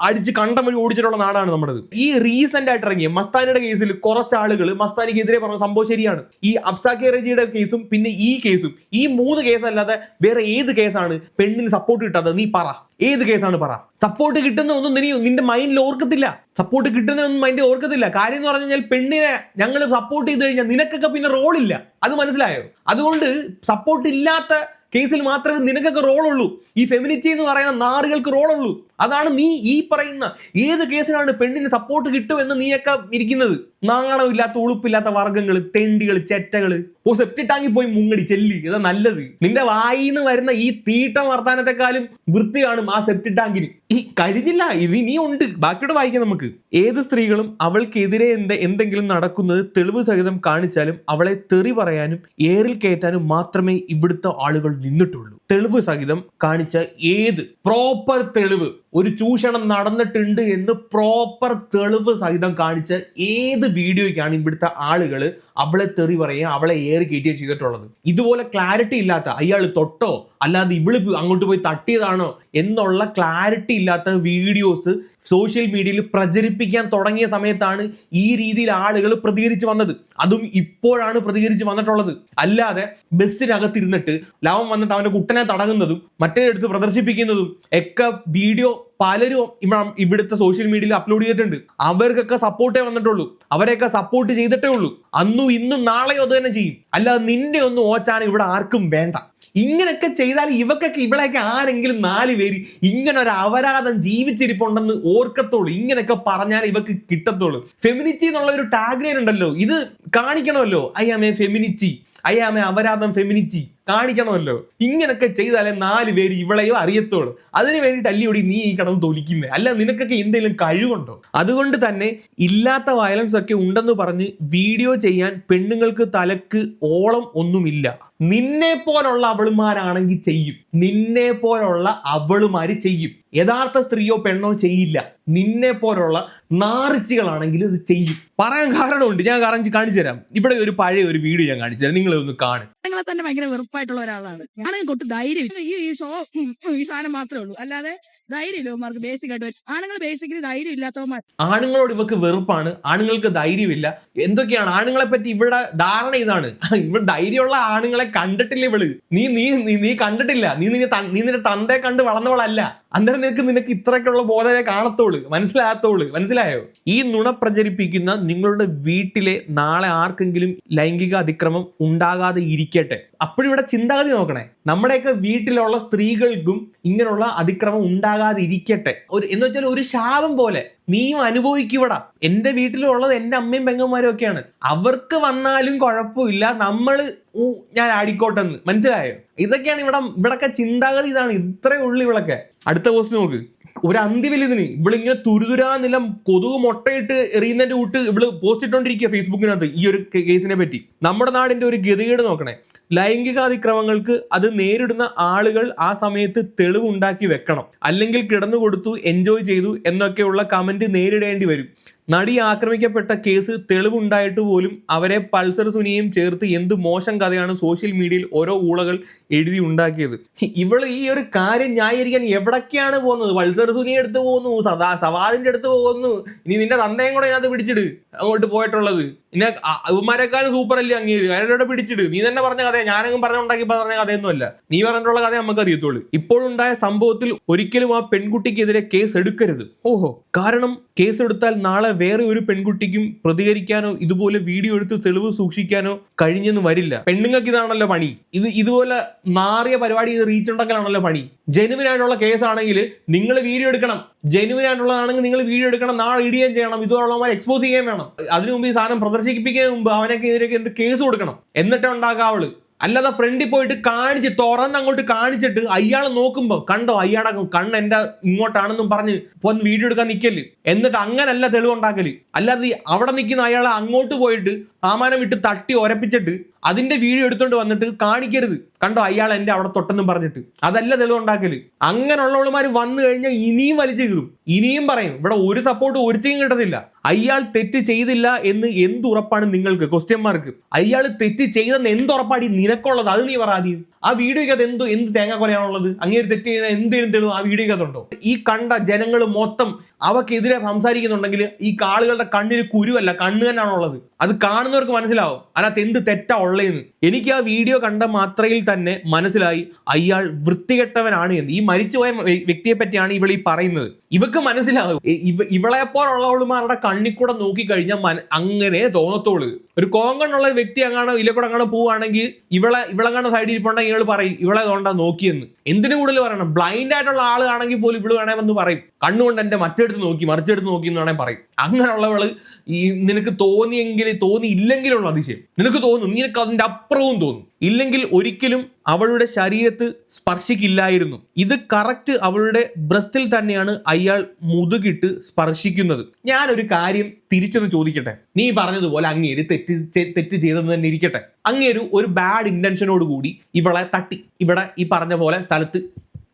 അടിച്ച് കണ്ടം വഴി ഓടിച്ചിട്ടുള്ള നാടാണ് നമ്മുടെ ഈ റീസെന്റ് ആയിട്ട് ഇറങ്ങിയ മസ്താനിയുടെ കേസിൽ കുറച്ച് ആളുകൾ മസ്താനിക്കെതിരെ പറഞ്ഞ സംഭവം ശരിയാണ്. ഈ അബ്സാഖി റജിയുടെ കേസും പിന്നെ ഈ കേസും ഈ മൂന്ന് കേസല്ലാതെ വേറെ ഏത് കേസാണ് പെണ്ണിന് സപ്പോർട്ട് കിട്ടാത്തത്? നീ പറ. ഏത് കേസാണ് പറ? സപ്പോർട്ട് കിട്ടുന്ന ഒന്നും നീ നിന്റെ മൈൻഡിൽ ഓർക്കത്തില്ല. സപ്പോർട്ട് കിട്ടുന്ന ഒന്നും മൈൻഡിൽ ഓർക്കത്തില്ല. കാര്യം എന്ന് പറഞ്ഞു കഴിഞ്ഞാൽ പെണ്ണിനെ ഞങ്ങൾ സപ്പോർട്ട് ചെയ്ത് കഴിഞ്ഞാൽ നിനക്കൊക്കെ പിന്നെ റോളില്ല അത് മനസ്സിലായോ? അതുകൊണ്ട് സപ്പോർട്ട് ഇല്ലാത്ത കേസിൽ മാത്രമേ നിനക്കൊക്കെ റോളുള്ളൂ ഈ ഫെമിനിറ്റി എന്ന് പറയുന്ന നാറുകൾക്ക് റോളുള്ളൂ അതാണ് നീ ഈ പറയുന്ന ഏത് കേസിലാണ് പെണ്ണിന് സപ്പോർട്ട് കിട്ടുമെന്ന് നീയൊക്കെ ഇരിക്കുന്നത്? നാണമില്ലാത്ത ഉളുപ്പില്ലാത്ത വർഗങ്ങൾ തെണ്ടികൾ ചെറ്റകൾ ഓ സെപ്റ്റി ടാങ്കിൽ പോയി മുങ്ങടി ചെല്ലി. ഇതാ നല്ലത്. നിന്റെ വായിന്ന് വരുന്ന ഈ തീട്ട വർത്താനത്തെക്കാളും വൃത്തി കാണും ആ സെപ്റ്റി ടാങ്കിന് ഈ കഴിഞ്ഞില്ല ഇത് നീ ഉണ്ട്. ബാക്കിയോട് വായിക്കാം നമുക്ക്. ഏത് സ്ത്രീകളും അവൾക്കെതിരെ എന്ത് എന്തെങ്കിലും നടക്കുന്നത് തെളിവ് സഹിതം കാണിച്ചാലും അവളെ തെറി പറയാനും ഏറിൽ കയറ്റാനും മാത്രമേ ഇവിടുത്തെ ആളുകൾ നിന്നിട്ടുള്ളൂ. തെളിവ് സഹിതം കാണിച്ച ഏത്? പ്രോപ്പർ തെളിവ്. ഒരു ചൂഷണം നടന്നിട്ടുണ്ട് എന്ന് പ്രോപ്പർ തെളിവ് സഹിതം കാണിച്ച ഏത് വീഡിയോയ്ക്കാണ് ഇവിടുത്തെ ആളുകൾ അവളെ തെറി പറയുക അവളെ ഏറി കയറ്റുകയും ചെയ്തിട്ടുള്ളത്? ഇതുപോലെ ക്ലാരിറ്റി ഇല്ലാത്ത അയാൾ തൊട്ടോ അല്ലാതെ ഇവൾ അങ്ങോട്ട് പോയി തട്ടിയതാണോ? എന്നുള്ള ക്ലാരിറ്റി ഇല്ലാത്ത വീഡിയോസ് സോഷ്യൽ മീഡിയയിൽ പ്രചരിപ്പിക്കാൻ തുടങ്ങിയ സമയത്താണ് ഈ രീതിയിൽ ആളുകൾ പ്രതികരിച്ചു വന്നത്. അതും ഇപ്പോഴാണ് പ്രതികരിച്ച് വന്നിട്ടുള്ളത്. അല്ലാതെ ബസ്സിനകത്തിരുന്നിട്ട് ലവൻ വന്നിട്ട് അവന്റെ കുട്ടനെ തടങ്ങുന്നതും മറ്റേടുത്ത് പ്രദർശിപ്പിക്കുന്നതും ഒക്കെ വീഡിയോ പലരും ഇപ്പം ഇവിടുത്തെ സോഷ്യൽ മീഡിയയിൽ അപ്ലോഡ് ചെയ്തിട്ടുണ്ട്. അവർക്കൊക്കെ സപ്പോർട്ടേ വന്നിട്ടുള്ളൂ. അവരെയൊക്കെ സപ്പോർട്ട് ചെയ്തിട്ടേ ഉള്ളൂ. അന്നും ഇന്നും നാളെയോ അത് തന്നെ ചെയ്യും. അല്ലാതെ നിന്റെ ഒന്നും ഓച്ചാൻ ഇവിടെ ആർക്കും വേണ്ട. ഇങ്ങനെയൊക്കെ ചെയ്താൽ ഇവക്കൊക്കെ ഇവളെയൊക്കെ ആരെങ്കിലും നാല് പേര് ഇങ്ങനെ ഒരു അപരാധം ജീവിച്ചിരിപ്പുണ്ടെന്ന് ഓർക്കത്തുള്ളൂ. ഇങ്ങനെയൊക്കെ പറഞ്ഞാൽ ഇവക്ക് കിട്ടത്തുള്ളൂ. ഫെമിനിറ്റി എന്നുള്ള ഒരു ടാഗ് ലൈൻ ഉണ്ടല്ലോ. ഇത് കാണിക്കണമല്ലോ. I am a femininity I am a അപരാധം ഫെമിനിറ്റി കാണിക്കണമല്ലോ. ഇങ്ങനൊക്കെ ചെയ്താലേ നാല് പേര് ഇവളെയോ അറിയത്തോളൂ അതിനു വേണ്ടിയിട്ട് അല്ലിയോടി നീ ഈ കടന്ന് തൊലിക്കുന്നത് അല്ല നിനക്കൊക്കെ എന്തെങ്കിലും കഴിവുണ്ടോ? അതുകൊണ്ട് തന്നെ ഇല്ലാത്ത വയലൻസ് ഒക്കെ ഉണ്ടെന്ന് പറഞ്ഞ് വീഡിയോ ചെയ്യാൻ പെണ്ണുങ്ങൾക്ക് തലക്ക് ഓളം ഒന്നുമില്ല. നിന്നെ പോലുള്ള അവളുമാരാണെങ്കിൽ ചെയ്യും. നിന്നെ പോലുള്ള അവളുമാര് ചെയ്യും. യഥാർത്ഥ സ്ത്രീയോ പെണ്ണോ ചെയ്യില്ല. നിന്നെ പോലുള്ള നാറിച്ചികളാണെങ്കിൽ ഇത് ചെയ്യും. പറയാൻ കാരണമുണ്ട്. ഞാൻ കാണിച്ചു കാണിച്ചു തരാം ഇവിടെ ഒരു പഴയ ഒരു വീഡിയോ ഞാൻ കാണിച്ചു തരാം നിങ്ങൾ ഒന്ന് കാണും നിങ്ങളെ തന്നെ ഭയങ്കര വെറുപ്പായിട്ടുള്ള ഒരാളാണ്. ആണെങ്കിൽ കൊട്ട് ധൈര്യം ഈ ഷോ ഈ സാധനം മാത്രമേ ഉള്ളൂ. അല്ലാതെ ധൈര്യമില്ല ഇല്ലവന്മാർക്ക് ബേസിക് ആയിട്ട്. ആണുങ്ങൾ ബേസിക്കലി ധൈര്യം ഇല്ലാത്തവന്മാർ. ആണുങ്ങളോട് ഇവക്ക് വെറുപ്പാണ്. ആണുങ്ങൾക്ക് ധൈര്യമില്ല എന്തൊക്കെയാണ്? ആണുങ്ങളെ പറ്റി ഇവിടെ ധാരണ ഇതാണ്. ഇവിടെ ധൈര്യമുള്ള ആണുങ്ങളെ കണ്ടിട്ടില്ല ഇവൾ. നീ നീ നീ കണ്ടിട്ടില്ല. നീ നിന്റെ ത- നീ നിന്റെ തന്തയെ കണ്ട് വളർന്നവളല്ല. അന്നേരം നിനക്ക് നിനക്ക് ഇത്രയ്ക്കുള്ള ബോധമേ കാണത്തോൾ മനസ്സിലാകത്തോൾ മനസ്സിലായോ? ഈ നുണ പ്രചരിപ്പിക്കുന്ന നിങ്ങളുടെ വീട്ടിലെ നാളെ ആർക്കെങ്കിലും ലൈംഗിക അതിക്രമം ഉണ്ടാകാതെ ഇരിക്കട്ടെ. അപ്പോഴിവിടെ ചിന്താഗതി നോക്കണേ. നമ്മുടെയൊക്കെ വീട്ടിലുള്ള സ്ത്രീകൾക്കും ഇങ്ങനെയുള്ള അതിക്രമം ഉണ്ടാകാതിരിക്കട്ടെ. ഒരു എന്ന് വെച്ചാൽ ഒരു ശാപം പോലെ. നീയും അനുഭവിക്കൂടാ എന്റെ വീട്ടിലുള്ളത് എന്റെ അമ്മയും പെങ്ങന്മാരും ഒക്കെയാണ്. അവർക്ക് വന്നാലും കുഴപ്പമില്ല. നമ്മൾ ഞാൻ ആടിക്കോട്ടെന്ന്. മനസ്സിലായോ? ഇതൊക്കെയാണ് ഇവിടെ ഇവിടൊക്കെ ചിന്താഗതി ഇതാണ്. ഇത്രയേ ഉള്ളു ഇവിടൊക്കെ അടുത്ത പോസ്റ്റ് നോക്ക്. ഒരു അന്ത്യവലിതിന് ഇവളിങ്ങനെ തുരുതുരാ നിലം കൊതുക് മുട്ടയിട്ട് എറിയുന്നതിന്റെ കൂട്ട് ഇവൾ പോസ്റ്റ് ഇട്ടോണ്ടിരിക്കുക ഫേസ്ബുക്കിനകത്ത് ഈ ഒരു കേസിനെ പറ്റി. നമ്മുടെ നാടിന്റെ ഒരു ഗതികേട് നോക്കണേ. ലൈംഗികാതിക്രമങ്ങൾക്ക് അത് നേരിടുന്ന ആളുകൾ ആ സമയത്ത് തെളിവ് ഉണ്ടാക്കി വെക്കണം. അല്ലെങ്കിൽ കിടന്നു കൊടുത്തു എൻജോയ് ചെയ്തു എന്നൊക്കെയുള്ള കമന്റ് നേരിടേണ്ടി വരും. നടി ആക്രമിക്കപ്പെട്ട കേസ് തെളിവുണ്ടായിട്ട് പോലും അവരെ പൾസർ സുനിയും ചേർത്ത് എന്ത് മോശം കഥയാണ് സോഷ്യൽ മീഡിയയിൽ ഓരോ ഊളകൾ എഴുതി ഉണ്ടാക്കിയത്. ഇവൾ ഈ ഒരു കാര്യം ന്യായീകരിക്കാൻ എവിടൊക്കെയാണ് പോകുന്നത്? പൾസർ സുനി എടുത്ത് പോകുന്നു സദാ സവാദിന്റെ അടുത്ത് പോകുന്നു. ഇനി നിന്റെ തന്തയും കൂടെ ഇതിനകത്ത് പിടിച്ചിട്. അങ്ങോട്ട് പോയിട്ടുള്ളത്. പിന്നെ അവന്മാരെക്കാളും സൂപ്പർ അല്ലേ അങ്ങേര്. അയാളുടെ പിടിച്ചിട്. നീ തന്നെ പറഞ്ഞ കഥ ഞാനങ്ങും പറഞ്ഞുണ്ടാക്കി പറഞ്ഞ കഥയൊന്നുമല്ല. നീ പറഞ്ഞിട്ടുള്ള കഥ നമുക്ക് അറിയത്തുള്ളൂ. ഇപ്പോഴുണ്ടായ സംഭവത്തിൽ ഒരിക്കലും ആ പെൺകുട്ടിക്കെതിരെ കേസ് എടുക്കരുത്. ഓഹോ. കാരണം കേസ് എടുത്താൽ നാളെ വേറെ ഒരു പെൺകുട്ടിക്കും പ്രതികരിക്കാനോ ഇതുപോലെ വീഡിയോ എടുത്ത് തെളിവ് സൂക്ഷിക്കാനോ കഴിഞ്ഞെന്ന് വരില്ല. പെണ്ണുങ്ങൾക്ക് ഇതാണല്ലോ പണി. ഇത് ഇതുപോലെ മാറിയ പരിപാടി ഇത് റീച്ച് ഉണ്ടാക്കലാണല്ലോ പണി. ജെനുവിൻ ആയിട്ടുള്ള കേസാണെങ്കിൽ നിങ്ങൾ വീഡിയോ എടുക്കണം. ജെനുവിൻ ആയിട്ടുള്ളതാണെങ്കിൽ നിങ്ങൾ വീഡിയോ എടുക്കണം. നാളെ ഇടുകയും ചെയ്യണം. ഇതുപോലുള്ളവരെ എക്സ്പോസ് ചെയ്യുകയും വേണം. അതിനു മുമ്പ് ഈ സാധനം പ്രദർശിപ്പിക്കുന്നതിന് മുമ്പ് അവനൊക്കെ എതിരെ കേസ് കൊടുക്കണം. എന്നിട്ടേ ഉണ്ടാക്കാവുള്ളൂ അല്ലാതെ ഫ്രണ്ടിൽ പോയിട്ട് കാണിച്ച് തുറന്ന് അങ്ങോട്ട് കാണിച്ചിട്ട് അയാൾ നോക്കുമ്പോ കണ്ടോ അയാളുടെ കണ്ണ് എന്റെ ഇങ്ങോട്ടാണെന്നും പറഞ്ഞ് വന്ന് വീഡിയോ എടുക്കാൻ നിക്കൽ. എന്നിട്ട് അങ്ങനല്ല തെളിവുണ്ടാക്കൽ. അല്ലാതെ അവിടെ നിൽക്കുന്ന അയാളെ അങ്ങോട്ട് പോയിട്ട് സാമാനം വിട്ട് തട്ടി ഒരപ്പിച്ചിട്ട് അതിന്റെ വീഡിയോ എടുത്തോണ്ട് വന്നിട്ട് കാണിക്കരുത്. കണ്ടോ അയാൾ എന്റെ അവിടെ തൊട്ടെന്നും പറഞ്ഞിട്ട്. അതല്ല തെളിവുണ്ടാക്കൽ. അങ്ങനെയുള്ളവളുമാര് വന്നു കഴിഞ്ഞാൽ ഇനിയും വലിച്ചു കീറും. ഇനിയും പറയും ഇവിടെ ഒരു സപ്പോർട്ട് ഒരുത്തേയും കിട്ടത്തില്ല. അയാൾ തെറ്റ് ചെയ്തില്ല എന്ന് എന്തുറപ്പാണ് നിങ്ങൾക്ക്? ക്വസ്റ്റ്യൻ മാർക്ക് അയാൾ തെറ്റ് ചെയ്തെന്ന് എന്തുറപ്പാടി നിനക്കുള്ളത്? അത് നീ പറ ആദ്യം. ആ വീഡിയോയ്ക്കകത്ത് എന്ത് എന്ത് തേങ്ങ കുറയാണുള്ളത് അങ്ങനെ തെറ്റ് ചെയ്യുന്ന എന്തെങ്കിലും തെളിവ് ആ വീഡിയോയ്ക്കകത്തുണ്ടോ ഈ കണ്ട ജനങ്ങൾ മൊത്തം അവക്കെതിരെ സംസാരിക്കുന്നുണ്ടെങ്കിൽ ഈ കാളുകളുടെ കണ്ണിന് കുരുവല്ല കണ്ണ് തന്നെയാണുള്ളത്. അത് കാണുന്നവർക്ക് മനസ്സിലാവും. അതിനകത്ത് എന്ത് തെറ്റാ ഉള്ളതെന്ന് എനിക്ക് ആ വീഡിയോ കണ്ട മാത്രയിൽ തന്നെ മനസ്സിലായി അയാൾ വൃത്തികെട്ടവനാണ് എന്ന്. ഈ മരിച്ചുപോയ വ്യ- വ്യക്തിയെ പറ്റിയാണ് ഇവൾ ഈ പറയുന്നത്. ഇവക്ക് ഇവ ഇവളെ പോലുള്ളവളുമാരുടെ കണ്ണിൽ കൂടെ നോക്കിക്കഴിഞ്ഞാൽ അങ്ങനെ തോന്നത്തോളൂ ഒരു കോങ്കണ്ണുള്ള ഒരു വ്യക്തി അങ്ങാണോ ഇലക്കൂടെ അങ്ങാണോ പോവുകയാണെങ്കിൽ ഇവളെ ഇവളെങ്ങാണോ സൈഡിൽ ഇരിപ്പുണ്ടെങ്കിൽ ഇവൾ പറയും ഇവളെ തോണ്ടാ നോക്കിയെന്ന്. എന്തിനു കൂടുതൽ പറയണം? ബ്ലൈൻഡ് ആയിട്ടുള്ള ആളാണെങ്കിൽ പോലും ഇവൾ വേണേ വന്ന് പറയും. കണ്ണുകൊണ്ട് എന്റെ മറ്റെടുത്ത് നോക്കി മറിച്ചെടുത്ത് നോക്കി എന്ന് വേണേ പറയും. അങ്ങനെയുള്ളവൾ ഈ നിനക്ക് തോന്നിയെങ്കിൽ തോന്നി ഇല്ലെങ്കിലുള്ള അതിശയം. നിനക്ക് തോന്നും നിനക്ക് അതിന്റെ അപ്പുറവും തോന്നും. ഇല്ലെങ്കിൽ ഒരിക്കലും അവളുടെ ശരീരത്ത് സ്പർശിക്കില്ലായിരുന്നു. ഇത് കറക്റ്റ് അവളുടെ ബ്രസ്റ്റിൽ തന്നെയാണ് അയാൾ മുതുകിട്ട് സ്പർശിക്കുന്നത്. ഞാനൊരു കാര്യം തിരിച്ചൊന്ന് ചോദിക്കട്ടെ? നീ പറഞ്ഞതുപോലെ അങ്ങേര് തെറ്റ് ചെ- തെറ്റ് ചെയ്തെന്ന് തന്നെ ഇരിക്കട്ടെ. അങ്ങേരു ഒരു ബാഡ് ഇന്റൻഷനോട് കൂടി ഇവളെ തട്ടി. ഇവിടെ ഈ പറഞ്ഞ പോലെ സ്ഥലത്ത്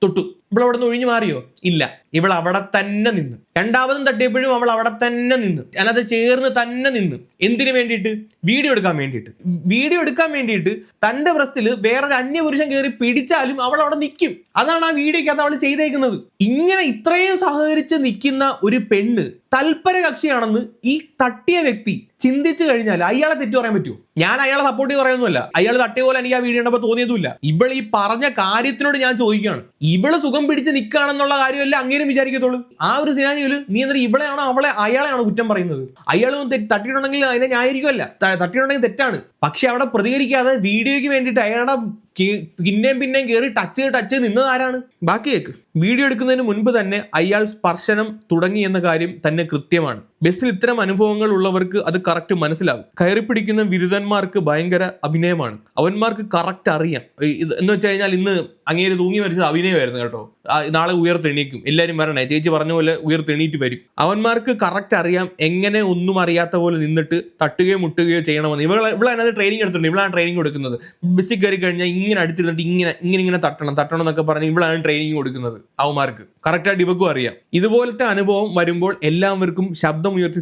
തൊട്ടു. ഇവിടെ അവിടെ നിന്ന് ഒഴിഞ്ഞു മാറിയോ? ഇല്ല. ഇവൾ അവിടെ തന്നെ നിന്ന്. രണ്ടാമതും തട്ടിയപ്പോഴും അവൾ അവിടെ തന്നെ നിന്ന്. അല്ലാതെ ചേർന്ന് തന്നെ നിന്ന്. എന്തിനു വേണ്ടിയിട്ട്? വീഡിയോ എടുക്കാൻ വേണ്ടിയിട്ട്. വീഡിയോ എടുക്കാൻ വേണ്ടിയിട്ട് തന്റെ ബ്രസ്റ്റിൽ വേറൊരു അന്യപുരുഷൻ കയറി പിടിച്ചാലും അവൾ അവിടെ നിൽക്കും അതാണ് ആ വീഡിയോക്കകത്ത് അവൾ ചെയ്തേക്കുന്നത്. ഇങ്ങനെ ഇത്രയും സഹകരിച്ച് നിൽക്കുന്ന ഒരു പെണ്ണ് തൽപര കക്ഷിയാണെന്ന് ഈ തട്ടിയ വ്യക്തി ചിന്തിച്ചു കഴിഞ്ഞാൽ അയാളെ തെറ്റു പറയാൻ പറ്റുമോ? ഞാൻ അയാളെ സപ്പോർട്ട് ചെയ്ത് പറയുന്നില്ല അയാൾ തട്ടിയ പോലെ എനിക്ക് ആ വീഡിയോ കണ്ടപ്പോൾ തോന്നിയതുമില്ല. ഇവൾ ഈ പറഞ്ഞ കാര്യത്തിനോട് ഞാൻ ചോദിക്കുകയാണ്. ഇവൾ സുഖം പിടിച്ച് നിൽക്കുകയാണെന്നുള്ള കാര്യമല്ല അങ്ങേരും വിചാരിക്കത്തുള്ളൂ. ആ ഒരു സിനാനിയോൽ നീ എന്നിട്ട് ഇവളെയാണോ അവളെ അയാളെയാണോ കുറ്റം പറയുന്നത്? അയാളും തട്ടിയിട്ടുണ്ടെങ്കിൽ അതിനെ ന്യായീകരിക്കുമല്ല തട്ടിയിട്ടുണ്ടെങ്കിൽ തെറ്റാണ്. പക്ഷെ അവിടെ പ്രതികരിക്കാതെ വീഡിയോയ്ക്ക് വേണ്ടിയിട്ട് അയാളുടെ പിന്നെയും പിന്നെയും കയറി ടച്ച് ടച്ച് നിന്നത് ആരാണ്? ബാക്കി കേക്ക്. വീഡിയോ എടുക്കുന്നതിന് മുൻപ് തന്നെ അയാൾ സ്പർശനം തുടങ്ങി എന്ന കാര്യം തന്നെ കൃത്യമാണ്. ബസ്സിൽ ഇത്തരം അനുഭവങ്ങൾ ഉള്ളവർക്ക് അത് കറക്റ്റ് മനസ്സിലാകും. കയറി പിടിക്കുന്ന ബിരുദന്മാർക്ക് ഭയങ്കര അഭിനയമാണ്. അവന്മാർക്ക് കറക്റ്റ് അറിയാം. ഇത് എന്ന് വെച്ച് കഴിഞ്ഞാൽ ഇന്ന് അങ്ങേര് തൂങ്ങി മരിച്ചത് അഭിനയമായിരുന്നു കേട്ടോ. നാളെ ഉയർത്തെണീക്കും. എല്ലാവരും വരണേ. ചേച്ചി പറഞ്ഞ പോലെ ഉയർത്തെണീറ്റ് വരും. അവന്മാർക്ക് കറക്റ്റ് അറിയാം. എങ്ങനെ ഒന്നും അറിയാത്ത പോലെ നിന്നിട്ട് തട്ടുകയോ മുട്ടുകയോ ചെയ്യണമെന്ന്. ഇവളെ ഇവളെ അതിനകത്ത് ട്രെയിനിങ് എടുത്തിട്ടുണ്ട്. ഇവളാണ് ട്രെയിനിങ് കൊടുക്കുന്നത്. ബസ്സിൽ കയറി കഴിഞ്ഞാൽ ഇങ്ങനെ അടുത്തിരുന്നിട്ട് ഇങ്ങനെ ഇങ്ങനെ ഇങ്ങനെ തട്ടണം തട്ടണം എന്നൊക്കെ പറഞ്ഞ് ഇവളാണ് ട്രെയിനിങ് കൊടുക്കുന്നത് അവന്മാർക്ക്. കറക്റ്റായിട്ട് ഇവക്കും അറിയാം. ഇതുപോലത്തെ അനുഭവം വരുമ്പോൾ എല്ലാവർക്കും ശബ്ദം ഉയർത്തി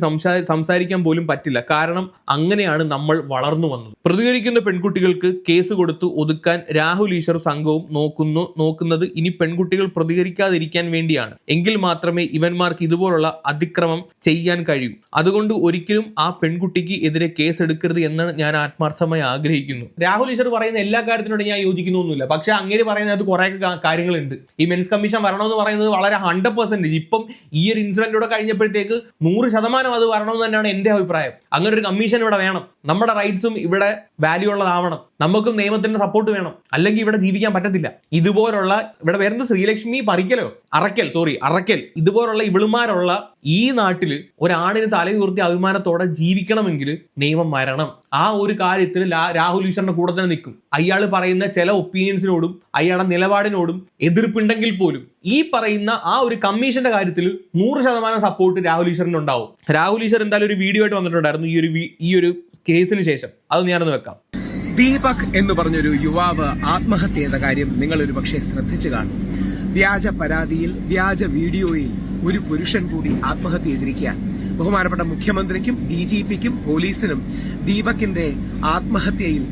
സംസാരിക്കാൻ പോലും പറ്റില്ല. കാരണം അങ്ങനെയാണ് നമ്മൾ വളർന്നു വന്നത്. പ്രതികരിക്കുന്ന പെൺകുട്ടികൾക്ക് കേസ് കൊടുത്ത് ഒതുക്കാൻ രാഹുൽ ഈശ്വർ സംഘവും നോക്കുന്നു നോക്കുന്നത് ഇനി പെൺകുട്ടികൾ പ്രതികരിക്കാതിരിക്കാൻ വേണ്ടിയാണ്. എങ്കിൽ മാത്രമേ ഇവന്മാർക്ക് ഇതുപോലുള്ള അതിക്രമം ചെയ്യാൻ കഴിയൂ. അതുകൊണ്ട് ഒരിക്കലും ആ പെൺകുട്ടിക്ക് എതിരെ കേസ് എടുക്കരുത് എന്ന് ഞാൻ ആത്മാർത്ഥമായി ആഗ്രഹിക്കുന്നു. രാഹുൽ ഈശ്വർ പറയുന്ന എല്ലാ കാര്യത്തിനോട് ഞാൻ യോജിക്കുന്നൊന്നുമില്ല. പക്ഷെ അങ്ങനെ പറയുന്നതിനകത്ത് കുറെ കാര്യങ്ങളുണ്ട്. ഈ മെൻസ് കമ്മീഷൻ വരണമെന്ന് പറയുന്നത് വളരെ ഹൺഡ്രഡ് പെർസെന്റ് ഇപ്പം ഈ ഒരു ഇൻസിഡന്റോടെ കഴിഞ്ഞപ്പോഴത്തേക്ക് നൂറ് ശതമാനം അത് വരണമെന്ന് തന്നെയാണ് എന്റെ അഭിപ്രായം. അങ്ങനെ ഒരു കമ്മീഷൻ ഇവിടെ വേണം. നമ്മുടെ റൈറ്റ്സും ഇവിടെ വാല്യൂ ഉള്ളതാവണം. നമുക്കും നിയമത്തിന്റെ സപ്പോർട്ട് വേണം. അല്ലെങ്കിൽ ഇവിടെ ജീവിക്കാൻ പറ്റത്തില്ല. ഇതുപോലുള്ള ഇവിടെ വരുന്ന ശ്രീലക്ഷ്മി പറിക്കലോ? അറക്കൽ സോറി അറക്കൽ. ഇതുപോലുള്ള ഇവളുമാരുള്ള ഈ നാട്ടിൽ ഒരാണിന് തലയുയർത്തി അഭിമാനത്തോടെ ജീവിക്കണമെങ്കിൽ നിയമം വരണം. ആ ഒരു കാര്യത്തിൽ രാഹുൽ ഈശ്വറിന്റെ കൂടെ തന്നെ നിൽക്കും. അയാൾ പറയുന്ന ചില ഒപ്പീനിയൻസിനോടും അയാളുടെ നിലപാടിനോടും എതിർപ്പുണ്ടെങ്കിൽ പോലും ഈ പറയുന്ന ആ ഒരു കമ്മീഷന്റെ കാര്യത്തിൽ നൂറ് ശതമാനം സപ്പോർട്ട് രാഹുൽ ഈശ്വറിന് ഉണ്ടാവും. രാഹുൽ ഈശ്വർ എന്തായാലും ഒരു വീഡിയോ ആയിട്ട് വന്നിട്ടുണ്ടായിരുന്നു ഈ ഒരു ഈ ഒരു കേസിന് ശേഷം. അത് ഞാനൊന്ന് വെക്കാം. ദീപക് എന്ന് പറഞ്ഞൊരു യുവാവ് ആത്മഹത്യ ചെയ്ത കാര്യം നിങ്ങൾ ഒരു പക്ഷേ ശ്രദ്ധിച്ചു കാണും. വ്യാജ പരാതിയിൽ വ്യാജ വീഡിയോയിൽ ഒരു പുരുഷൻ കൂടി ആത്മഹത്യ ചെയ്തിരിക്കുകയാണ്. ബഹുമാനപ്പെട്ട മുഖ്യമന്ത്രിക്കും ഡി ജി പിക്കും പോലീസിനും ദീപകിന്റെ ആത്മഹത്യയിൽ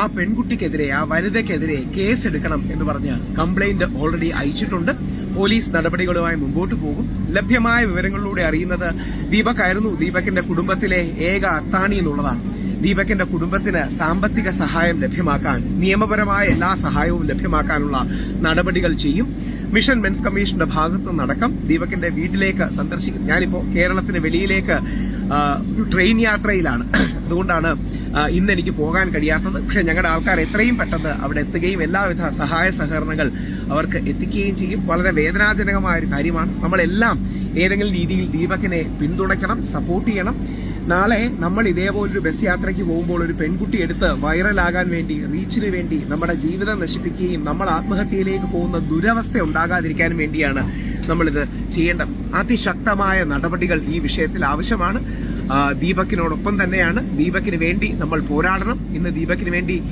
ആ പെൺകുട്ടിക്കെതിരെ ആ വനിതയ്ക്കെതിരെ കേസെടുക്കണം എന്ന് പറഞ്ഞ് കംപ്ലൈന്റ് ഓൾറെഡി അയച്ചിട്ടുണ്ട്. പോലീസ് നടപടികളുമായി മുമ്പോട്ട് പോകും. ലഭ്യമായ വിവരങ്ങളിലൂടെ അറിയുന്നത് ദീപക് ആയിരുന്നു. ദീപകിന്റെ കുടുംബത്തിലെ ഏക അത്താണി എന്നുള്ളതാണ്. ദീപകിന്റെ കുടുംബത്തിന് സാമ്പത്തിക സഹായം ലഭ്യമാക്കാൻ നിയമപരമായ എല്ലാ സഹായവും ലഭ്യമാക്കാനുള്ള നടപടികൾ ചെയ്യും. മിഷൻ മെൻസ് കമ്മീഷന്റെ ഭാഗത്തു നിന്നടക്കം ദീപകിന്റെ വീട്ടിലേക്ക് സന്ദർശിക്കും. ഞാനിപ്പോ കേരളത്തിന് വെളിയിലേക്ക് ഒരു ട്രെയിൻ യാത്രയിലാണ്. അതുകൊണ്ടാണ് ഇന്ന് എനിക്ക് പോകാൻ കഴിയാത്തത്. പക്ഷേ ഞങ്ങളുടെ ആൾക്കാർ എത്രയും പെട്ടെന്ന് അവിടെ എത്തുകയും എല്ലാവിധ സഹായ സഹകരണങ്ങൾ അവർക്ക് എത്തിക്കുകയും ചെയ്യും. വളരെ വേദനാജനകമായ ഒരു കാര്യമാണ്. നമ്മളെല്ലാം ഏതെങ്കിലും രീതിയിൽ ദീപകിനെ പിന്തുണയ്ക്കണം സപ്പോർട്ട് ചെയ്യണം. നാളെ നമ്മൾ ഇതേപോലൊരു ബസ് യാത്രയ്ക്ക് പോകുമ്പോൾ ഒരു പെൺകുട്ടി എടുത്ത് വൈറലാകാൻ വേണ്ടി റീച്ചിന് വേണ്ടി നമ്മുടെ ജീവിതം നശിപ്പിക്കുകയും നമ്മൾ ആത്മഹത്യയിലേക്ക് പോകുന്ന ദുരവസ്ഥ ഉണ്ടാകാതിരിക്കാൻ വേണ്ടിയാണ് നമ്മളിത് ചെയ്യേണ്ടത്. അതിശക്തമായ നടപടികൾ ഈ വിഷയത്തിൽ ആവശ്യമാണ്. ദീപക്കിനോടൊപ്പം തന്നെയാണ്. ദീപക്കിന് വേണ്ടി നമ്മൾ പോരാടണം. ഇന്ന് ദീപക്കിന് വേണ്ടി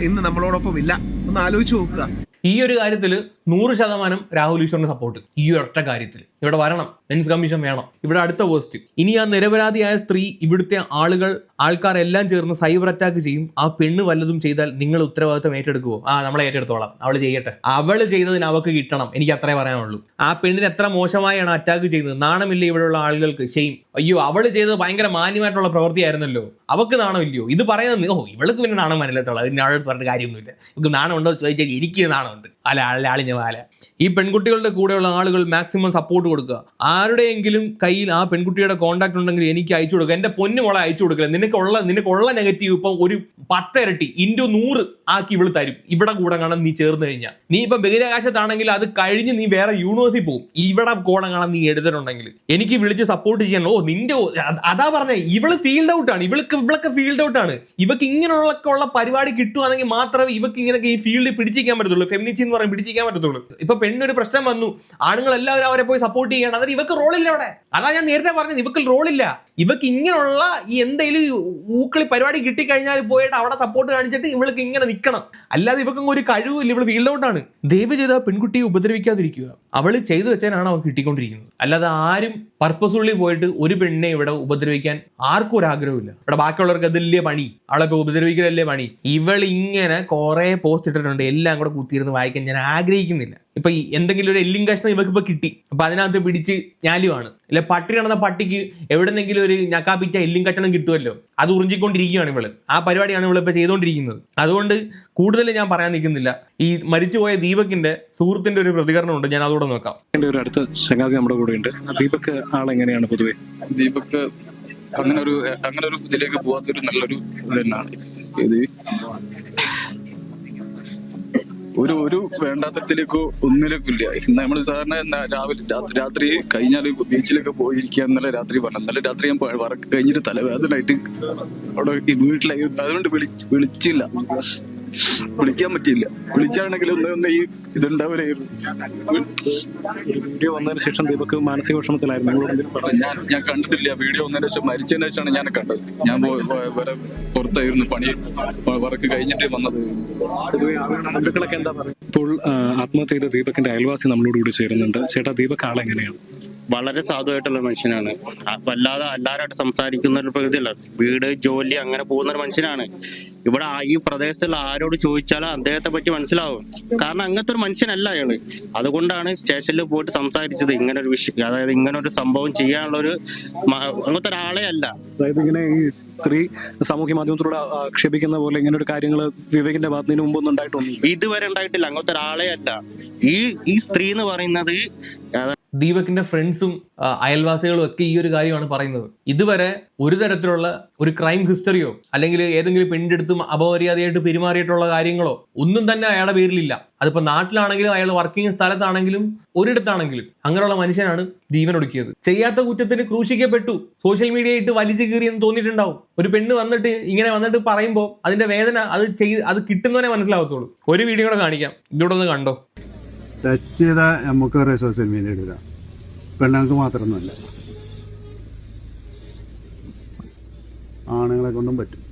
ഇന്ന് നമ്മളോടൊപ്പം ഇല്ല. ഒന്ന് ആലോചിച്ച് നോക്കുക. ഈ ഒരു കാര്യത്തിൽ നൂറ് ശതമാനം രാഹുൽ ഈശ്വറിന് സപ്പോർട്ട് ഈ ഒറ്റ കാര്യത്തിൽ ഇവിടെ വരണം. മെൻസ് കമ്മീഷൻ വേണം. ഇവിടെ അടുത്ത പോസ്റ്റ് ഇനി ആ നിരപരാധിയായ സ്ത്രീ ഇവിടുത്തെ ആളുകൾ ആൾക്കാരെല്ലാം ചേർന്ന് സൈബർ അറ്റാക്ക് ചെയ്യും. ആ പെണ്ണ് വല്ലതും ചെയ്താൽ നിങ്ങൾ ഉത്തരവാദിത്തം ഏറ്റെടുക്കുമോ ആ നമ്മളെ ഏറ്റെടുത്തോളാം. അവൾ ചെയ്യട്ടെ. അവൾ ചെയ്തതിന് അവൾക്ക് കിട്ടണം. എനിക്ക് അത്രേ പറയാനുള്ളൂ. ആ പെണ്ണിന് എത്ര മോശമായാണ് അറ്റാക്ക് ചെയ്യുന്നത് നാണമില്ല ഇവിടെയുള്ള ആളുകൾക്ക്? ഷെയിം അയ്യോ അവൾ ചെയ്തത് ഭയങ്കര മാന്യമായിട്ടുള്ള പ്രവൃത്തിയായിരുന്നല്ലോ. അവക്ക് നാണമില്ലയോ ഇത് പറയുന്നത് ഓ ഇവൾക്ക് പിന്നെ നാണം മനസ്സിലത്തോളം അതിന് ആളോട് പറഞ്ഞിട്ട് കാര്യമൊന്നുമില്ല. ഇവർക്ക് നാണം ഉണ്ടോ എന്ന് ചോദിച്ചാൽ എനിക്ക് നാണമുണ്ട്. അല്ല ആളിഞ്ഞ വാല. ഈ പെൺകുട്ടികളുടെ കൂടെയുള്ള ആളുകൾ മാക്സിമം സപ്പോർട്ട് കൊടുക്കുക. ആരുടെയെങ്കിലും കയ്യിൽ ആ പെൺകുട്ടിയുടെ കോൺടാക്ട് ഉണ്ടെങ്കിൽ എനിക്ക് അയച്ചു കൊടുക്കുക എന്റെ പൊന്നു മോളെ അയച്ചു കൊടുക്കില്ല? നിനക്കുള്ള നിനക്കുള്ള നെഗറ്റീവ് ഇപ്പൊ ഒരു പത്തരട്ടി ഇന്റു നൂറ് ആക്കി ഇവൾ തരും. ഇവിടെ കൂടെ കാണാൻ നീ ചേർന്ന് കഴിഞ്ഞാൽ നീ ഇപ്പൊ ബഹിരാകാശത്താണെങ്കിൽ അത് കഴിഞ്ഞ് നീ വേറെ യൂണിവേഴ്സിൽ പോകും ഇവിടെ കൂടെ കാണാൻ നീ എടുത്തിട്ടുണ്ടെങ്കിൽ എനിക്ക് വിളിച്ച് സപ്പോർട്ട് ചെയ്യണം ഓ നിന്റെ അതാ പറഞ്ഞേ. ഇവൾ ഫീൽഡ് ഔട്ട് ആണ്. ഇവൾക്ക് ഇവളൊക്കെ ഫീൽഡ് ഔട്ട് ആണ്. ഇവക്ക് ഇങ്ങനെയുള്ള ഉള്ള പരിപാടി കിട്ടുവാണെങ്കിൽ മാത്രമേ ഇവക്ക് ഇങ്ങനെയൊക്കെ ഈ ഫീൽഡിൽ പിടിച്ചിരിക്കാൻ പറ്റത്തുള്ളൂ. ഫെമിനിച്ചി എന്ന് പറയും പിടിച്ചിരിക്കാൻ പറ്റത്തുള്ളൂ. ഇപ്പൊ പെണ്ണൊരു പ്രശ്നം വന്നു. ആണുങ്ങൾ എല്ലാവരും അവരെ പോയി സപ്പോർട്ട് ചെയ്യണം. അതിന് ഇവക്ക് റോളില്ല അവിടെ. അതാ ഞാൻ നേരത്തെ പറഞ്ഞത് ഇവക്ക് റോളില്ല. ഇവക്ക് ഇങ്ങനെയുള്ള ഈ എന്തെങ്കിലും ഊക്കളി പരിപാടി കിട്ടിക്കഴിഞ്ഞാൽ പോയിട്ട് അവിടെ സപ്പോർട്ട് കാണിച്ചിട്ട് ഇവൾക്ക് ഇങ്ങനെ നിൽക്കണം അല്ലാതെ ഇവക്കും ഒരു കഴിവില്ല ഇവൾ ഫീൽഡ് ഔട്ടാണ് ദയവ് ചെയ്ത് പെൺകുട്ടിയെ ഉപദ്രവിക്കാതിരിക്കുക. അവൾ ചെയ്തു വെച്ചാലാണ് അവൾക്ക് കിട്ടിക്കൊണ്ടിരിക്കുന്നത്. അല്ലാതെ ആരും പർപ്പസ്ഫുള്ളി പോയിട്ട് ഒരു പെണ്ണിനെ ഇവിടെ ഉപദ്രവിക്കാൻ ആർക്കും ഒരു ആഗ്രഹമില്ല ഇവിടെ ബാക്കിയുള്ളവർക്ക് അതല്ലേ പണി. അവളെ ഉപദ്രവിക്കലല്ലേ പണി. ഇവൾ ഇങ്ങനെ കുറെ പോസ്റ്റ് ഇട്ടിട്ടുണ്ട് എല്ലാം കൂടെ കുത്തിയിരുന്ന് വായിക്കാൻ ഞാൻ ആഗ്രഹിക്കുന്നില്ല. ഇപ്പൊ ഈ എന്തെങ്കിലും ഒരു എല്ലിൻ കഷ്ണം ഇവക്ക് ഇപ്പൊ കിട്ടി. അപ്പൊ അതിനകത്ത് പിടിച്ച് ഞാലുവാണ്. അല്ലെ പട്ടി കിടന്ന പട്ടിക്ക് എവിടെന്നെങ്കിലും ഒരു ഞക്കാപ്പിച്ച എല്ലിൻ കഷ്ണം കിട്ടുമല്ലോ അത് ഉറിഞ്ചിക്കൊണ്ടിരിക്കുകയാണ് ഇവൾ. ആ പരിപാടിയാണ് ഇവളിപ്പോ ചെയ്തുകൊണ്ടിരിക്കുന്നത് അതുകൊണ്ട് കൂടുതൽ ഞാൻ പറയാൻ നിൽക്കുന്നില്ല. ഈ മരിച്ചുപോയ ദീപക്കിന്റെ സുഹൃത്തിന്റെ ഒരു പ്രതികരണം ഉണ്ട് ഞാൻ അതോടെ നോക്കാം. എന്റെ ഒരു അടുത്ത ചങ്ങാതി നമ്മുടെ കൂടെ ഉണ്ട്. ദീപക് ആളെങ്ങനെയാണ് പൊതുവെ? ദീപക് അങ്ങനെ ഒരു അങ്ങനെ ഒരു ഇതിലേക്ക് പോവാത്തൊരു നല്ലൊരു ഇത് തന്നെയാണ്. ഇത് ഒരു ഒരു വേണ്ടാത്തരത്തിലേക്കോ ഒന്നിലേക്കും ഇല്ല നമ്മൾ സാധാരണ രാവിലെ രാത്രി കഴിഞ്ഞാൽ ബീച്ചിലൊക്കെ പോയിരിക്കുക എന്നല്ല രാത്രി പറഞ്ഞു. എന്നാലും രാത്രി ഞാൻ വർക്ക് കഴിഞ്ഞിട്ട് തലവേദനായിട്ട് അവിടെ വീട്ടിലായി. അതുകൊണ്ട് വിളിച്ചില്ല. വിളിക്കാൻ പറ്റിയില്ല. വിളിച്ചാണെങ്കിൽ ഒന്ന് ഒന്ന് ഈ ഇതുണ്ടാവരായിരുന്നു ഒരു വീഡിയോ വന്നതിന് ശേഷം ദീപക് മാനസിക വിഷമത്തിലായിരുന്നു. നിങ്ങളോട് എന്തെങ്കിലും പറഞ്ഞു ഞാൻ ഞാൻ കണ്ടിട്ടില്ല. വീഡിയോ വന്നതിന് ശേഷം മരിച്ചതിന് ശേഷമാണ് ഞാൻ കണ്ടത്. ഞാൻ വരെ പുറത്തായിരുന്നു. പണി വർക്ക് കഴിഞ്ഞിട്ട് വന്നത്. ബന്ധുക്കളൊക്കെ എന്താ പറയുക? ഇപ്പോൾ ആത്മഹത്യ ചെയ്ത ദീപകിന്റെ അയൽവാസി നമ്മളോട് കൂടി ചേരുന്നുണ്ട്. ചേട്ടാ ദീപക് ആളെങ്ങനെയാണ്? വളരെ സാധുവായിട്ടുള്ള മനുഷ്യനാണ്. വല്ലാതെ എല്ലാവരുമായിട്ട് സംസാരിക്കുന്ന ഒരു പ്രകൃതിയല്ല. വീട് ജോലി അങ്ങനെ പോകുന്ന ഒരു മനുഷ്യനാണ്. ഇവിടെ ആ- ഈ പ്രദേശത്തുള്ള ആരോട് ചോദിച്ചാലും അദ്ദേഹത്തെ പറ്റി മനസ്സിലാവും. കാരണം അങ്ങനത്തെ ഒരു മനുഷ്യനല്ല അയാൾ. അതുകൊണ്ടാണ് സ്റ്റേഷനിൽ പോയിട്ട് സംസാരിച്ചത് ഇങ്ങനെ ഒരു വിഷയം അതായത് ഇങ്ങനെ ഒരു സംഭവം ചെയ്യാനുള്ള ഒരു അങ്ങനത്തെ ഒരാളെ അല്ല. അതായത് ഇങ്ങനെ ഈ സ്ത്രീ സാമൂഹ്യ മാധ്യമത്തിലൂടെ ആക്ഷേപിക്കുന്ന പോലെ ഇങ്ങനെ ഒരു കാര്യങ്ങൾ വിവേകിന്റെ ഭാഗത്തിന് മുമ്പൊന്നും ഉണ്ടായിട്ടൊന്നും ഇതുവരെ ഉണ്ടായിട്ടില്ല. അങ്ങനത്തെ ഒരാളെ അല്ല. ഈ ഈ സ്ത്രീ എന്ന് പറയുന്നത് ദീപകിന്റെ ഫ്രണ്ട്സും അയൽവാസികളും ഒക്കെ ഈ ഒരു കാര്യമാണ് പറയുന്നത്. ഇതുവരെ ഒരു തരത്തിലുള്ള ഒരു ക്രൈം ഹിസ്റ്ററിയോ അല്ലെങ്കിൽ ഏതെങ്കിലും അടുത്തും അപമര്യാദയായിട്ട് പെരുമാറിയിട്ടുള്ള കാര്യങ്ങളോ ഒന്നും തന്നെ അയാളുടെ പേരിലില്ല. അതിപ്പോ നാട്ടിലാണെങ്കിലും അയാൾ വർക്കിംഗ് സ്ഥലത്താണെങ്കിലും ഒരിടത്താണെങ്കിലും അങ്ങനെയുള്ള മനുഷ്യനാണ് ജീവൻ ഒടുക്കിയത്. ചെയ്യാത്ത കുറ്റത്തിന് ക്രൂശിക്കപ്പെട്ടു സോഷ്യൽ മീഡിയ ഇട്ട് വലിച്ചു കീറിയെന്ന് തോന്നിയിട്ടുണ്ടാവും. ഒരു പെണ്ണ് വന്നിട്ട് ഇങ്ങനെ വന്നിട്ട് പറയുമ്പോൾ അതിന്റെ വേദന അത് ചെയ്ത് അത് കിട്ടുന്നവനെ മനസ്സിലാവത്തുള്ളൂ. ഒരു വീഡിയോ കൂടെ കാണിക്കാം. ഇതിലൂടെ ഒന്ന് കണ്ടോ? ടച്ച് ചെയ്താൽ നമുക്ക് ഒരു സോഷ്യൽ മീഡിയ എടുക്കാം പെണ്ണുങ്ങൾക്ക് മാത്രമൊന്നുമല്ല. ആണുങ്ങളെ കൊണ്ടും പറ്റും.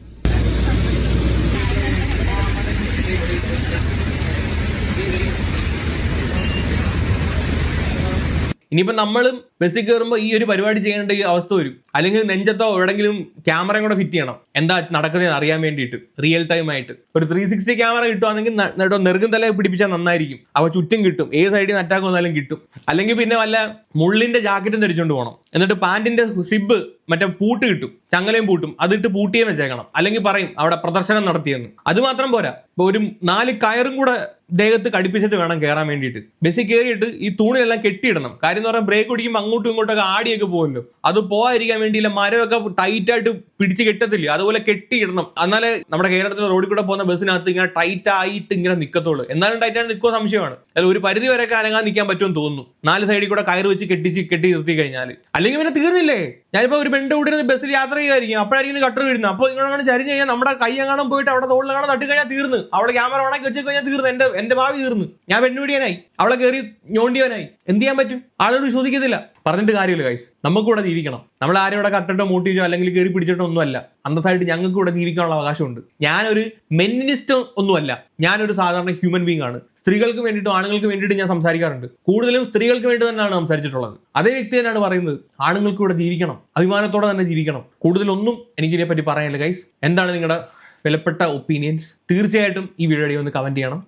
ഇനിയിപ്പോ നമ്മളും ബസ്സിൽ കയറുമ്പോൾ ഈ ഒരു പരിപാടി ചെയ്യേണ്ട ഈ അവസ്ഥ വരും. അല്ലെങ്കിൽ നെഞ്ചത്തോ എവിടെങ്കിലും ക്യാമറയും കൂടെ ഫിറ്റ് ചെയ്യണം. എന്താ നടക്കുന്നതെന്ന് അറിയാൻ വേണ്ടിയിട്ട് റിയൽ ടൈം ആയിട്ട്. ഒരു ത്രീ സിക്സ്റ്റി ക്യാമറ കിട്ടുവാണെങ്കിൽ ന- ന- നെറുകും തല പിടിപ്പിച്ചാൽ നന്നായിരിക്കും. അവ ചുറ്റും കിട്ടും. ഏത് സൈഡിൽ നിന്ന് അറ്റാക്ക് വന്നാലും കിട്ടും. അല്ലെങ്കിൽ പിന്നെ വല്ല മുള്ളിന്റെ ജാക്കറ്റും ധരിച്ചുകൊണ്ട് പോകണം എന്നിട്ട് പാന്റിന്റെ സിബ് മറ്റേ പൂട്ട് കിട്ടും. ചങ്ങലയും പൂട്ടും. അതിട്ട് പൂട്ടിയേ വെച്ചേക്കണം. അല്ലെങ്കിൽ പറയും അവിടെ പ്രദർശനം നടത്തിയെന്ന്. അത് മാത്രം പോരാ. ഒരു നാല് കയറും കൂടെ ദേഹത്ത് കടിപ്പിച്ചിട്ട് വേണം കയറാൻ വേണ്ടിയിട്ട്. ബസ്സിൽ കയറിയിട്ട് ഈ തൂണിലെല്ലാം കെട്ടിയിടണം. കാര്യം എന്ന് പറഞ്ഞാൽ ബ്രേക്ക് പിടിക്കുമ്പോൾ അങ്ങോട്ടും ഇങ്ങോട്ടൊക്കെ ആടിയൊക്കെ പോകുമല്ലോ അത് പോകാതിരിക്കാൻ വേണ്ടിയില്ല മരമൊക്കെ ടൈറ്റായിട്ട് പിടിച്ച് കെട്ടത്തില്ല? അതുപോലെ കെട്ടിയിടണം. എന്നാലേ നമ്മുടെ കേരളത്തിലെ റോഡിൽ കൂടെ പോകുന്ന ബസ്സിനകത്ത് ഇങ്ങനെ ടൈറ്റ് ആയിട്ട് ഇങ്ങനെ നിൽക്കത്തുള്ളൂ എന്നാലും ടൈറ്റ് ആയിട്ട് നിൽക്കുക സംശയമാണ്. അല്ല ഒരു പരിധി വരെ അനങ്ങാൻ നിൽക്കാൻ പറ്റുമെന്ന് തോന്നുന്നു. നാല് സൈഡിൽ കൂടെ കയറ് വെച്ച് കെട്ടിച്ച് കെട്ടി നിർത്തി കഴിഞ്ഞാൽ അല്ലെങ്കിൽ പിന്നെ തീർന്നില്ലേ? ഞാനിപ്പോ ഒരു പെണ്ണ് കൂടി ബസ്സിൽ യാത്ര ചെയ്യുമായിരിക്കും അപ്പോഴായിരിക്കും കട്ടർ വീഴുന്നത് അപ്പോൾ ഇങ്ങനെ ചരിഞ്ഞ് കഴിഞ്ഞാൽ നമ്മുടെ കൈ എങ്ങാനും പോയിട്ട് അവിടെ തോളിലെങ്ങാനും തട്ടി കഴിഞ്ഞാൽ തീർന്ന്. അവിടെ ക്യാമറ ഓണാക്കി വെച്ച് കഴിഞ്ഞാൽ തീർന്നു. എന്റെ എന്റെ ഭാവി തീർന്നു. ഞാൻ പെണ്ണുപിടിയനായി അവളെ കയറി ഞോണ്ടിയവനായി എന്ത് ചെയ്യാൻ പറ്റും? ആളോട് വിശ്വസിക്കത്തില്ല. പറഞ്ഞിട്ട് കാര്യമില്ല കൈസ് നമുക്ക് കൂടെ ജീവിക്കണം. നമ്മൾ ആരും ഇവിടെ കട്ടിട്ടോ മൂട്ടിച്ചോ അല്ലെങ്കിൽ കയറി പിടിച്ചിട്ടോ ഒന്നുമല്ല. അന്തസ്സായിട്ട് ഞങ്ങൾക്ക് ഇവിടെ ജീവിക്കാനുള്ള അവകാശമുണ്ട്. ഞാനൊരു മെന്നിനിസ്റ്റ് ഒന്നുമല്ല. ഞാനൊരു സാധാരണ ഹ്യൂമൻ ബീങ് ആണ്. സ്ത്രീകൾക്ക് വേണ്ടിയിട്ടും ആണുങ്ങൾക്ക് വേണ്ടിയിട്ട് ഞാൻ സംസാരിക്കാറുണ്ട്. കൂടുതലും സ്ത്രീകൾക്ക് വേണ്ടി തന്നെയാണ് സംസാരിച്ചിട്ടുള്ളത്. അതേ വ്യക്തി തന്നെയാണ് പറയുന്നത്. ആണുങ്ങൾക്ക് ഇവിടെ ജീവിക്കണം. അഭിമാനത്തോടെ തന്നെ ജീവിക്കണം. കൂടുതലൊന്നും എനിക്ക് ഇതിനെപ്പറ്റി പറയാനില്ല ഗൈസ് എന്താണ് നിങ്ങളുടെ വിലപ്പെട്ട ഒപ്പീനിയൻസ് തീർച്ചയായിട്ടും ഈ വീഡിയോ ഒന്ന് കമന്റ് ചെയ്യണം.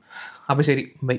അപ്പോൾ ശരി ബൈ.